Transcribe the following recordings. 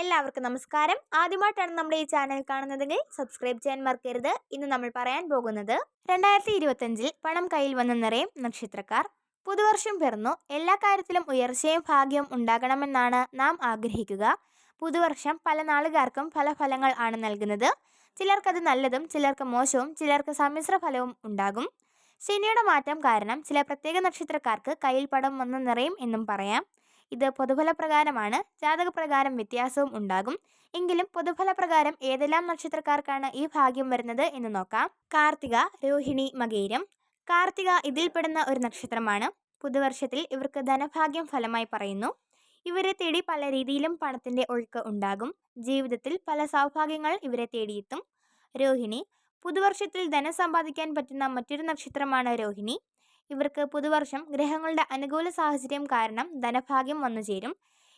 എല്ലാവർക്കും നമസ്കാരം. ആദ്യമായിട്ടാണ് നമ്മുടെ ഈ ചാനൽ കാണുന്നതെങ്കിൽ സബ്സ്ക്രൈബ് ചെയ്യാൻ മറക്കരുത്. ഇന്ന് നമ്മൾ പറയാൻ പോകുന്നത് രണ്ടായിരത്തി ഇരുപത്തഞ്ചിൽ പണം കയ്യിൽ വന്ന നിറയും നക്ഷത്രക്കാർ. പുതുവർഷം പിറന്നു. എല്ലാ കാര്യത്തിലും ഉയർച്ചയും ഭാഗ്യവും ഉണ്ടാകണമെന്നാണ് നാം ആഗ്രഹിക്കുക. പുതുവർഷം പല നാളുകാർക്കും പല ഫലങ്ങൾ ആണ് നൽകുന്നത്. ചിലർക്കത് നല്ലതും ചിലർക്ക് മോശവും ചിലർക്ക് സമ്മിശ്ര ഫലവും ഉണ്ടാകും. ശനിയുടെ മാറ്റം കാരണം ചില പ്രത്യേക നക്ഷത്രക്കാർക്ക് കയ്യിൽ പടം വന്ന നിറയും എന്നും പറയാം. ഇത് പൊതുഫലപ്രകാരമാണ്. ജാതകപ്രകാരം വ്യത്യാസവും ഉണ്ടാകും. എങ്കിലും പൊതുഫലപ്രകാരം ഏതെല്ലാം നക്ഷത്രക്കാർക്കാണ് ഈ ഭാഗ്യം വരുന്നത് എന്ന് നോക്കാം. കാർത്തിക രോഹിണി മകേരം. കാർത്തിക ഇതിൽപ്പെടുന്ന ഒരു നക്ഷത്രമാണ്. പുതുവർഷത്തിൽ ഇവർക്ക് ധനഭാഗ്യം ഫലമായി പറയുന്നു. ഇവരെ തേടി പല രീതിയിലും പണത്തിന്റെ ഒഴുക്ക് ഉണ്ടാകും. ജീവിതത്തിൽ പല സൗഭാഗ്യങ്ങൾ ഇവരെ തേടിയെത്തും. രോഹിണി. പുതുവർഷത്തിൽ ധനം സമ്പാദിക്കാൻ പറ്റുന്ന മറ്റൊരു നക്ഷത്രമാണ് രോഹിണി. ഇവർക്ക് പുതുവർഷം ഗ്രഹങ്ങളുടെ അനുകൂല സാഹചര്യം കാരണം ധനഭാഗ്യം വന്നു ചേരും.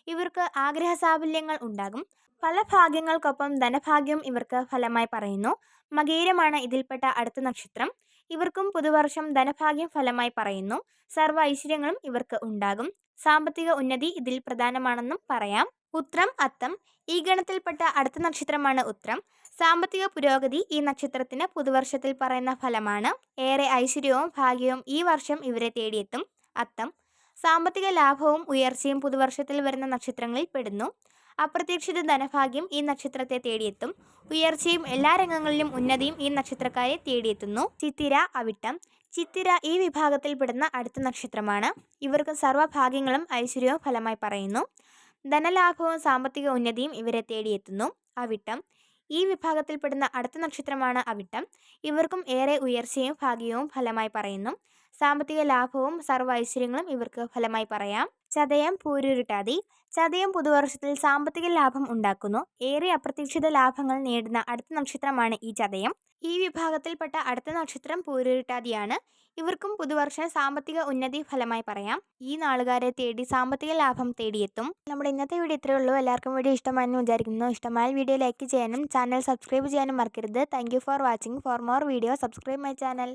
ഇവർക്ക് ആഗ്രഹ സാഫല്യങ്ങൾ ഉണ്ടാകും. പല ഭാഗ്യങ്ങൾക്കൊപ്പം ധനഭാഗ്യം ഇവർക്ക് ഫലമായി പറയുന്നു. മകേരമാണ് ഇതിൽപ്പെട്ട അടുത്ത നക്ഷത്രം. ഇവർക്കും പുതുവർഷം ധനഭാഗ്യം ഫലമായി പറയുന്നു. സർവ ഐശ്വര്യങ്ങളും ഇവർക്ക് ഉണ്ടാകും. സാമ്പത്തിക ഉന്നതി ഇതിൽ പ്രധാനമാണെന്നും പറയാം. ഉത്രം അത്തം. ഈ ഗണത്തിൽപ്പെട്ട അടുത്ത നക്ഷത്രമാണ് ഉത്രം. സാമ്പത്തിക പുരോഗതി ഈ നക്ഷത്രത്തിന് പുതുവർഷത്തിൽ പറയുന്ന ഫലമാണ്. ഏറെ ഐശ്വര്യവും ഭാഗ്യവും ഈ വർഷം ഇവരെ തേടിയെത്തും. അത്തം. സാമ്പത്തിക ലാഭവും ഉയർച്ചയും പുതുവർഷത്തിൽ വരുന്ന നക്ഷത്രങ്ങളിൽ പെടുന്നു. അപ്രതീക്ഷിത ധനഭാഗ്യം ഈ നക്ഷത്രത്തെ തേടിയെത്തും. ഉയർച്ചയും എല്ലാ രംഗങ്ങളിലും ഉന്നതിയും ഈ നക്ഷത്രക്കാരെ തേടിയെത്തുന്നു. ചിത്തിര അവിട്ടം. ചിത്തിര ഈ വിഭാഗത്തിൽപ്പെടുന്ന അടുത്ത നക്ഷത്രമാണ്. ഇവർക്ക് സർവഭാഗ്യങ്ങളും ഐശ്വര്യവും ഫലമായി പറയുന്നു. ധനലാഭവും സാമ്പത്തിക ഉന്നതിയും ഇവരെ തേടിയെത്തുന്നു. അവിട്ടം. ഈ വിഭാഗത്തിൽപ്പെടുന്ന അടുത്ത നക്ഷത്രമാണ് അവിട്ടം. ഇവർക്കും ഏറെ ഉയർച്ചയും ഭാഗ്യവും ഫലമായി പറയുന്നു. സാമ്പത്തിക ലാഭവും സർവ ഐശ്വര്യങ്ങളും ഇവർക്ക് ഫലമായി പറയാം. ചതയം പൂരുരുട്ടാതി. ചതയം പുതുവർഷത്തിൽ സാമ്പത്തിക ലാഭം ഉണ്ടാക്കുന്നു. ഏറെ അപ്രതീക്ഷിത ലാഭങ്ങൾ നേടുന്ന അടുത്ത നക്ഷത്രമാണ് ഈ ചതയം. ഈ വിഭാഗത്തിൽപ്പെട്ട അടുത്ത നക്ഷത്രം പൂരുരുട്ടാതിയാണ്. ഇവർക്കും പുതുവർഷ സാമ്പത്തിക ഉന്നതി ഫലമായി പറയാം. ഈ നാളുകാരെ തേടി സാമ്പത്തിക ലാഭം തേടിയെത്തും. നമ്മുടെ ഇന്നത്തെ വീഡിയോ ഇത്രയേ ഉള്ളൂ. എല്ലാവർക്കും വീഡിയോ ഇഷ്ടമായെന്ന് വിചാരിക്കുന്നു. ഇഷ്ടമായ വീഡിയോ ലൈക്ക് ചെയ്യാനും ചാനൽ സബ്സ്ക്രൈബ് ചെയ്യാനും മറക്കരുത്. Thank for watching for more video subscribe my channel